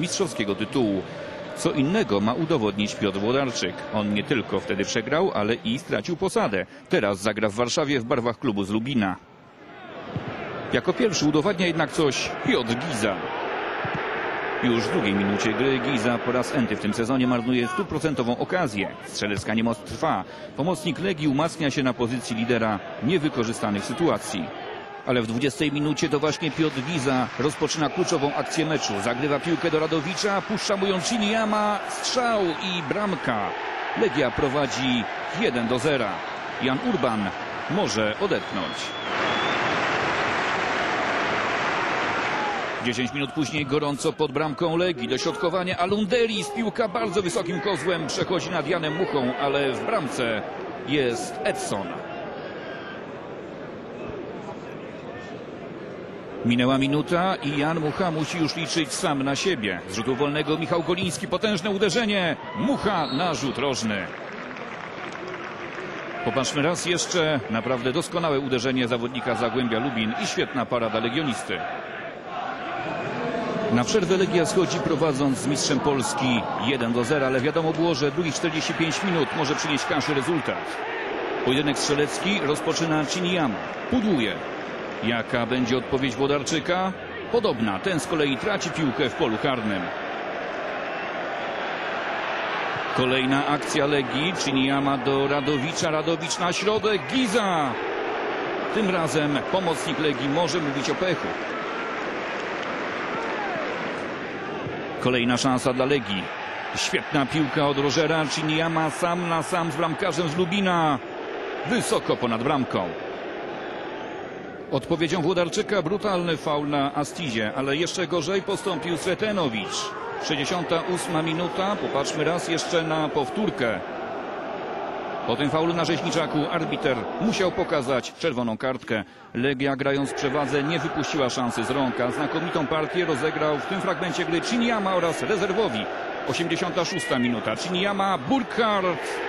mistrzowskiego tytułu. Co innego ma udowodnić Piotr Włodarczyk. On nie tylko wtedy przegrał, ale i stracił posadę. Teraz zagra w Warszawie w barwach klubu z Lubina. Jako pierwszy udowadnia jednak coś Piotr Giza. Już w drugiej minucie gry Giza po raz enty w tym sezonie marnuje stuprocentową okazję. Strzelecka niemoc trwa. Pomocnik Legii umacnia się na pozycji lidera niewykorzystanych sytuacji. Ale w 20 minucie to właśnie Piotr Giza rozpoczyna kluczową akcję meczu. Zagrywa piłkę do Radowicza, puszcza mu ją strzał i bramka. Legia prowadzi 1 do 0. Jan Urban może odetchnąć. 10 minut później gorąco pod bramką Legii. Dośrodkowanie Alunderis. Piłka bardzo wysokim kozłem przechodzi nad Janem Muchą, ale w bramce jest Edson. Minęła minuta i Jan Mucha musi już liczyć sam na siebie. Z rzutu wolnego Michał Goliński, potężne uderzenie. Mucha na rzut rożny. Popatrzmy raz jeszcze. Naprawdę doskonałe uderzenie zawodnika Zagłębia Lubin i świetna parada legionisty. Na przerwę Legia schodzi prowadząc z mistrzem Polski 1 do 0, ale wiadomo było, że drugich 45 minut może przynieść kaszy rezultat. Pojedynek strzelecki rozpoczyna Chiniama. Pudłuje. Jaka będzie odpowiedź Włodarczyka? Podobna. Ten z kolei traci piłkę w polu karnym. Kolejna akcja Legii. Chiniama do Radowicza. Radowicz na środek. Giza! Tym razem pomocnik Legii może mówić o pechu. Kolejna szansa dla Legii. Świetna piłka od Rogera. Chiniama sam na sam z bramkarzem z Lubina. Wysoko ponad bramką. Odpowiedzią Włodarczyka brutalny faul na Astizie, ale jeszcze gorzej postąpił Sretenowicz. 68 minuta. Popatrzmy raz jeszcze na powtórkę. Po tym faulu na Rzeźniczaku arbiter musiał pokazać czerwoną kartkę. Legia grając w przewadze nie wypuściła szansy z rąk, a znakomitą partię rozegrał w tym fragmencie gry Chiniama oraz rezerwowi. 86 minuta. Chiniama, Burkhardt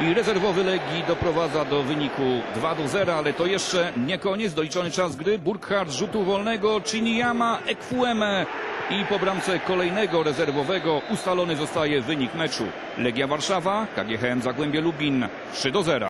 i rezerwowy Legii doprowadza do wyniku 2 do 0, ale to jeszcze nie koniec. Doliczony czas gry. Burkhardt rzutu wolnego, Chiniama, Ekwueme i po bramce kolejnego rezerwowego ustalony zostaje wynik meczu. Legia Warszawa, KGHM Zagłębie Lubin 3 do 0.